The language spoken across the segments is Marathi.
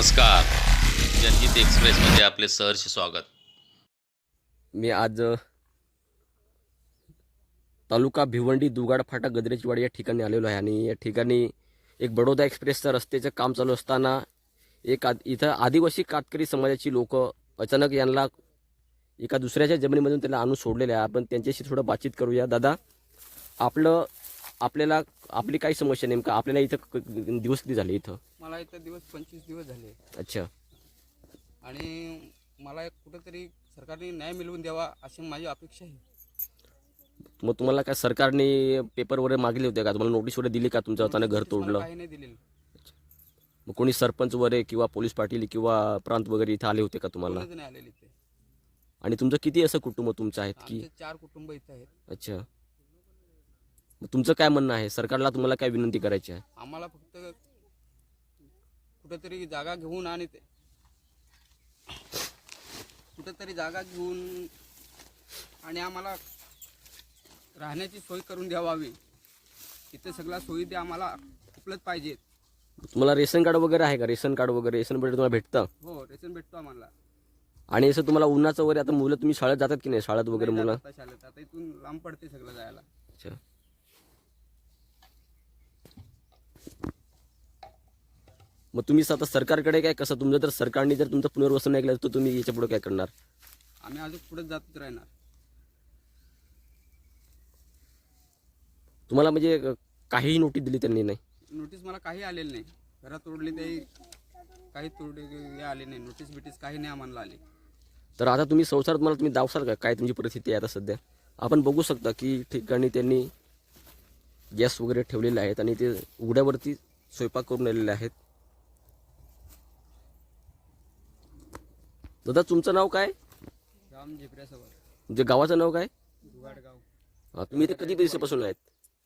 नमस्कार. जनहित एक्सप्रेसमध्ये आपले सहर्ष स्वागत. मी आज तालुका भिवंडी दुगाड फाटा गदरेचीवाडी या ठिकाणी आलेलो आहे आणि या ठिकाणी एक बडोदा एक्सप्रेसचं रस्त्याचं काम चालू असताना एक आद इथं आदिवासी कातकरी समाजाची लोक अचानक यांना एका दुसऱ्याच्या जमिनीमधून त्यांना आणून सोडलेले आहे. आपण त्यांच्याशी थोडं बातचीत करूया. दादा आपलं आपल्याला आपली काय समस्या नेमका आपल्याला इथं क- दिवस किती झाले इथं? मला इथं दिवस पंचवीस दिवस झाले. अच्छा. आणि मला एक कुठंतरी सरकारने न्याय मिळवून द्यावा अशी माझी अपेक्षा आहे. मग तुम्हाला काय सरकारने पेपर वगैरे मागले होते का? तुम्हाला नोटीस वगैरे दिली का तुमचं अचानक घर मला तोडलं? काही नाही दिलेलं. मग कोणी सरपंच वगैरे किंवा पोलीस पाटील किंवा प्रांत वगैरे इथं आले होते का तुम्हाला? कोणीच नाही आलेले इथे. आणि तुमचं किती असं कुटुंब तुमचं आहेत की? आमचे चार कुटुंब इथं आहेत. अच्छा. मग तुमचं काय म्हणणं आहे? सरकारला तुम्हाला काय विनंती करायची आहे? आम्हाला फक्त कुठंतरी जागा घेऊन आणि ते कुठंतरी जागा घेऊन आणि आम्हाला राहण्याची सोय करून द्यावावी. इथे सगळ्या सोयी त्या आम्हाला उपलब्ध पाहिजेत. तुम्हाला रेशन कार्ड वगैरे आहे का? रेशन कार्ड वगैरे रेशन वगैरे तुम्हाला भेटतं? हो रेशन भेटतो आम्हाला. आणि असं तुम्हाला उन्हाचं वगैरे आता मुलं तुम्ही शाळेत जातात की नाही? शाळेत वगैरे नाही मुलं? जात आता शाळेत. आता इथून लांब पडते सगळं जायला. अच्छा. मग तुम्ही आता सरकारकडे काय कसं? तुमचं जर सरकारने जर तुमचं पुनर्वसन ऐकलं तर तुम्ही याच्यापुढे काय करणार? आम्ही अजून पुढे जातच राहणार. तुम्हाला म्हणजे काहीही नोटीस दिली त्यांनी नाही? नोटीस मला काही आलेली नाही. घरात तोडली ते काही तोडले हे आले नाही. नोटीस बिटीस काही नाही आम्हाला आले. तर आता तुम्ही संसारात मला तुम्ही दावसाल का? काय तुमची परिस्थिती आहे आता सध्या? आपण बघू शकता की ठिकाणी त्यांनी गॅस वगैरे ठेवलेले आहेत आणि ते उघड्यावरती स्वयंपाक करून आलेले आहेत. दादा तुमचं नाव काय? राम तुमच्या गावाचं नाव काय? दुगाडगाव हा, तुम्ही इथे कधी दिवसापासून आहेत?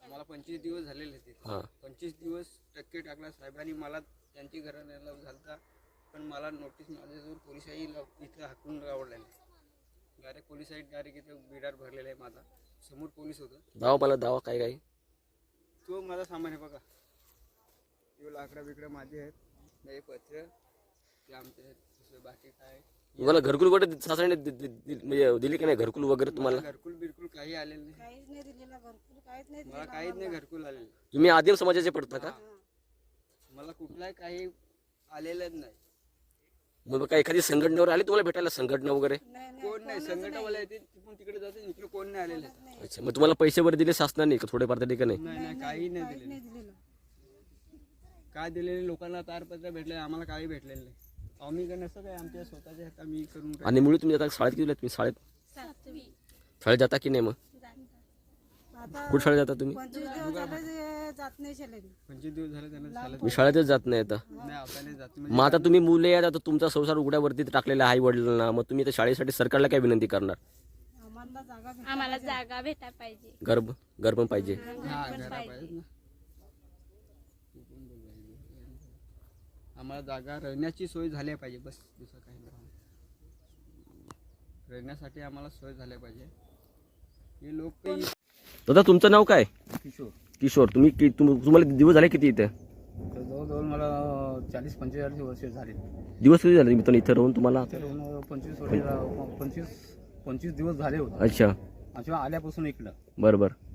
आम्हाला पंचवीस दिवस झालेले हां. पंचवीस दिवस टक्के टाकला साहेबांनी. मला त्यांची घरं झालता पण मला नोटीस माझ्याजवळ पोलिसाही लाव- इथं हाकून आवडलेले डायरेक्ट पोलिसाही डायरेक्ट इथं बिडार भरलेला आहे माझा. समोर पोलीस होतं. दावा मला दावा काय काय? तो माझा सामान आहे बघा. ते लाकडं बिकडं माझे आहेत. हे पत्र ते आमचे आहेत. दुसरं बाकी काय? तुम्हाला घरकुल वगैरे सासऱ्याने दि- दि- दि- म्हणजे दिली की नाही घरकुल वगैरे तुम्हाला? घरकुल बिरकुल काही आलेलं नाही. काहीच नाही दिलेला घरकुल काहीच नाही मला काहीच नाही घरकुल आलेलं. तुम्ही आदिम समाजाचे पडता का? मला कुठलाही काही आलेलंच नाही. मग काय एखादी संघटनेवर आली तुम्हाला भेटायला संघटना वगैरे? नाही नाही कोण नाही संघटनावाले येते तिकडून तिकडे जाते इकडे कोण नाही आलेलं. अच्छा मग तुम्हाला पैसे वगैरे दिले शासनाने का थोडेफार तरी का नाही नाही नाही काही नाही दिलेलं. नाही दिलेलं. काय दिलेले लोकांना तारपत्र भेटले आम्हाला काही भेटलेलं नाही. आम्ही काय नसतं काय आमच्या स्वतःच्या हात आम्ही करून काय- आणि मुळे तुम्ही आता शाळेत किती तुम्ही शाळेत? शाळेत जाता की नाही मग? आता कुठं शाळेत जाता तुम्ही? पंचवीस दिवस झाले जे जात नाही शाळेत. पंचवीस दिवस झाले त्यांना चालत मी शाळेतच जात नाही आता. नाही आता नाही जात म्हणजे मग आता तुम्ही मुले आहेत आता तुमचा संसार उघड्यावरती टाकलेला आई वडिलांना. मग तुम्ही आता शाळेसाठी सरकारला काय विनंती करणार? आम्हाला जागा भेट आम्हाला जागा भेटायला पाहिजे. गर्भ गर्भ पण पाहिजे. हा घरा पाहिजे. ना आम्हाला जागा राहण्याची सोय झाली पाहिजे. बस दुसरं काही नाही. राहण्यासाठी आम्हाला सोय झाल्या पाहिजे. हे लोक काही दादा तुमचं नाव काय? किशोर. किशोर. तुम्ही कि- तुम- तुम्हाला दिवस झाले किती इथे? तर जवळजवळ मला चाळीस पंचेचाळीस वर्ष झाले. दिवस किती झाले मित्रांनो इथं राहून तुम्हाला? तर पंचवीस वर्ष पंचवीस पंचवीस दिवस झाले होते. अच्छा. आमच्या आल्यापासून इकडं. बरं बरं.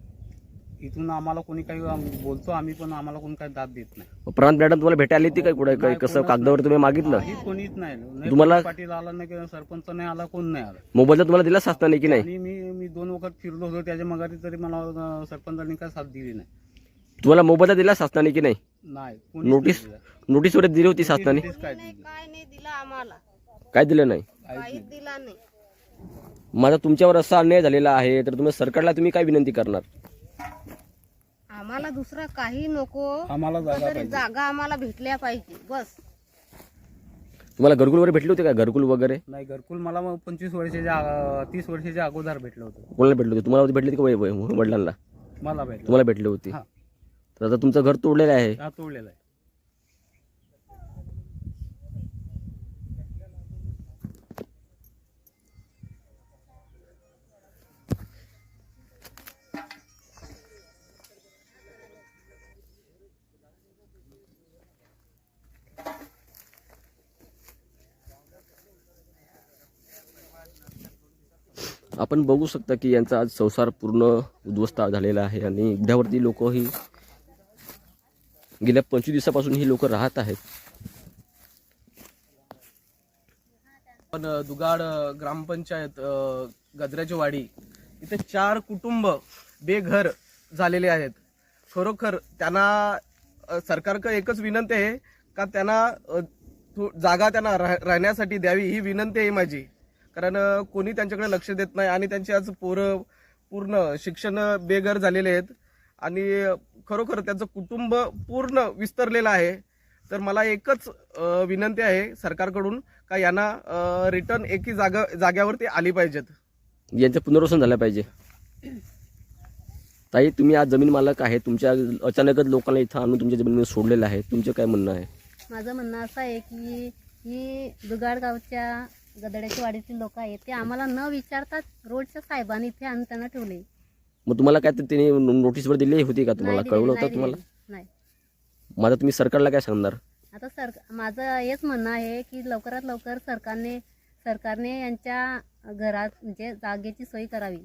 इथून आम्हाला कोणी काही आम- बोलतो आम्ही पण आम्हाला कोणी काही दाद देत नाही. प्रांत मॅडम तुम्हाला भेटायला येते काय कुठे? काय नाही, कसं कागदावर तुम्ही मागितलं? काही कोणीच नाही. नाही तुम्हाला- पोलीस पाटील आला नाही किंवा सरपंच नाही आला कोण नाही आला. मोबाईल तुम्हाला दिला शासनाने की नाही? आणि मी मी दोन वखत फिरलो होतो त्याच्या मगारी तरी मला अं, सरपंचांनी काय साथ दिली नाही. तुम्हाला मोबाईल दिला शासनाने की नाही? नाही कोणीच नोटीस नाही दिला. नोटीस वगैरे दिली होती शासनाने नोटीस काय दिली? काय नाही दिला आम्हाला. काय दिलं नाही? काहीच दिला नाही. माझा तुमच्यावर असा अन्याय झालेला आहे तर तुम्ही सरकारला तुम्ही काय विनंती करणार? आम्हाला दुसरा काही नको. आम्हाला जागा तरी पाहिजे. जागा आम्हाला भेटल्या पाहिजे. बस. तुम्हाला घरकुल वगैरे भेटले होते का? घरकुल वगैरे? नाही घरकुल मला मग पंचवीस वर्षाच्या अं, तीस वर्षाच्या अगोदर भेटलं होतं. कोणाला भेटले होते. तुम्हाला भेटले होते का वडिलांना? मला भेटलं. तुम्हाला भेटले होते. हा. तर आता तुमचं घर तोडलेलं आहे. हा तोडलेला आहे. आपण बघू शकता की यांचा आज संसार पूर्ण उद्ध्वस्त झालेला आहे आणि उघड्यावरती लोक ही गेल्या पंचवीस दिवसापासून ही लोक राहत आहेत. पण दुगाड ग्रामपंचायत गजऱ्याची वाडी इथे चार कुटुंब बेघर झालेले आहेत. खरोखर त्यांना सरकारकडे एकच विनंती आहे का त्यांना थो- जागा त्यांना राहण्यासाठी द्यावी ही विनंती आहे माझी. कारण कोणी त्यांच्याकडे लक्ष देत नाही आणि त्यांची आज पोरं पूर्ण शिक्षण बेघर झालेले आहेत. आणि खरोखर त्यांचं कुटुंब पूर्ण विस्तरलेलं आहे. तर मला एकच विनंती आहे सरकारकडून का यांना रिटर्न एकी जागा जाग्यावरती आली पाहिजेत. यांचं पुनर्वसन झालं पाहिजे. ताई तुम्ही आज जमीन मालक आहे. तुमच्या अचानकच लोकांना इथं आणून तुमच्या जमिनीमध्ये सोडलेलं आहे. तुमचं काय म्हणणं आहे? माझं म्हणणं असं आहे की ही दुगाड गावच्या गदड्याची वाडीतील लोक आहेत ते आम्हाला न विचारताच रोडच्या साहेबांनी इथे आणून त्यांना ठेवले. मग तुम्हाला काय ते त्यांनी नोटीसवर दिली होती का तुम्हाला? नाही कळवलं होतं नाही तुम्हाला? नाही. आता तुम्ही सरकारला काय सांगणार? आता सर माझं हेच म्हणणं आहे की लवकरात लवकर सरकारने सरकारने यांच्या घरात म्हणजे जागेची सोय करावी.